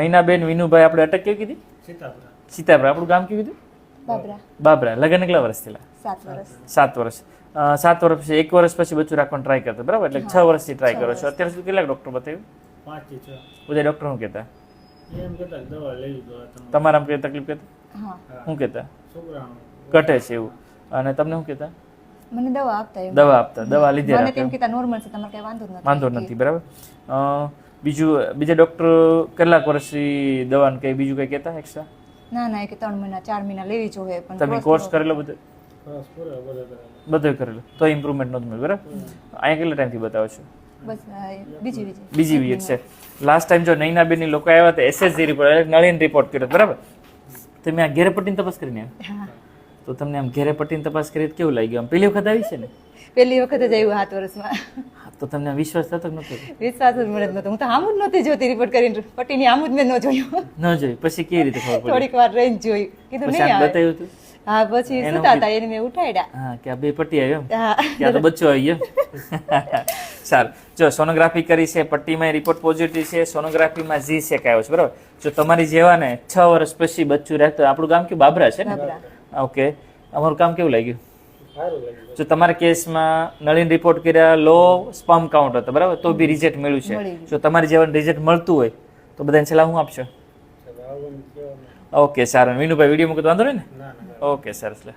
નૈનાબેન વિનુભાઈ આપણે અટક કેવી કીધી? સીતાપુરા. સીતાપુરા. આપણું ગામ કેવું કીધું? બાબરા. બાબરા. લગ્ન કેટલા વર્ષ થયેલા? સાત વર્ષ. સાત વર્ષ. સાત વર્ષ પછી એક વર્ષ પછી બચ્ચું રાખવાનું ટ્રાય કરતા બરાબર? એટલે છ વર્ષથી ટ્રાય કરો છો. અત્યાર સુધી કેટલાક ડોક્ટર બતાવ્યું? પાંચ છ. બધા ડૉક્ટર શું કહેતા? એમ કહેતા કે દવા લઈ દો તમે તમારામાં કઈ તકલીફ કહેતા? હા. શું કહેતા? ઘટે છે એવું. અને તમને શું કહેતા? મને દવા આપતા દવા આપતા. દવા લીધી મને રાખે કહેતા નોર્મલ છે તમારે કઈ વાંધો નથી. વાંધો નથી બરાબર? અ, બીજું બીજા ડૉક્ટર કેટલાક વર્ષથી દવા કઈ બીજું કઈ કહેતા એક્સ્ટ્રા ના ના એ કે ત્રણ મહિના ચાર મહિના લેવી જોઈએ પણ તમે કોર્સ કરેલો બધો? બધો કરેલો. તો ઇમ્પ્રુવમેન્ટ નહોતું મળ્યું બરાબર? અહીંયા કેટલા ટાઈમથી બતાવો છો? બસ બીજી બીજી. બીજી વીક છે લાસ્ટ ટાઈમ જો નૈનાબેનની લોકો આવ્યા હતા એસએસજી રિપોર્ટ નળીન રિપોર્ટ કર્યો બરાબર? તમે આ ઘેરે પટ્ટીની તપાસ કરીને આવ્યા. તો તમને આમ ઘેરે પટ્ટીની તપાસ કરી તો કેવું લાગ્યું? આમ પેલી વખત આવી છે ને? પહેલી વખત જ આવ્યું સાત વર્ષમાં. તો તમને વિશ્વાસ થતો કે નતો વિશ્વાસ જ મળે નતો હું તો આમ જ નહોતી જોતી રિપોર્ટ કરીને. પટ્ટીની આમ જ મેં ન જોયું. ન જોયું. પછી કેવી રીતે ખબર પડી? થોડીક વાર રહીને જોયું. કીધું નહીં બતાવ્યું હતું હા પછી સુતા હતા એને મેં ઉઠાડ્યા હા કે બે પટ્ટી આવ્યો આ તો બચ્ચો આવી ગયો? સારું. જો સોનોગ્રાફી કરી છે પટ્ટીમાં રિપોર્ટ પોઝિટિવ છે સોનોગ્રાફીમાં જી છે આવ્યો છે બરાબર? જો તમારી જેવા ને છ વર્ષ પછી બચ્ચું રહેતો આપણું ગામ કે બાબરા છે ને? ઓકે. અમારું કામ કેવું લાગ્યું? જો તમારા કેસમાં નળીન રિપોર્ટ કર્યા લો સ્પમ કાઉન્ટ હતો બરાબર? તો બી રિઝલ્ટ મળ્યું છે. જો તમારે જેવા રિઝલ્ટ મળતું હોય તો બધાને સલાહ હું આપશો? ઓકે સારું. વિનુભાઈ વીડિયો મૂકતો વાંધો ના? ઓકે સરસ લે.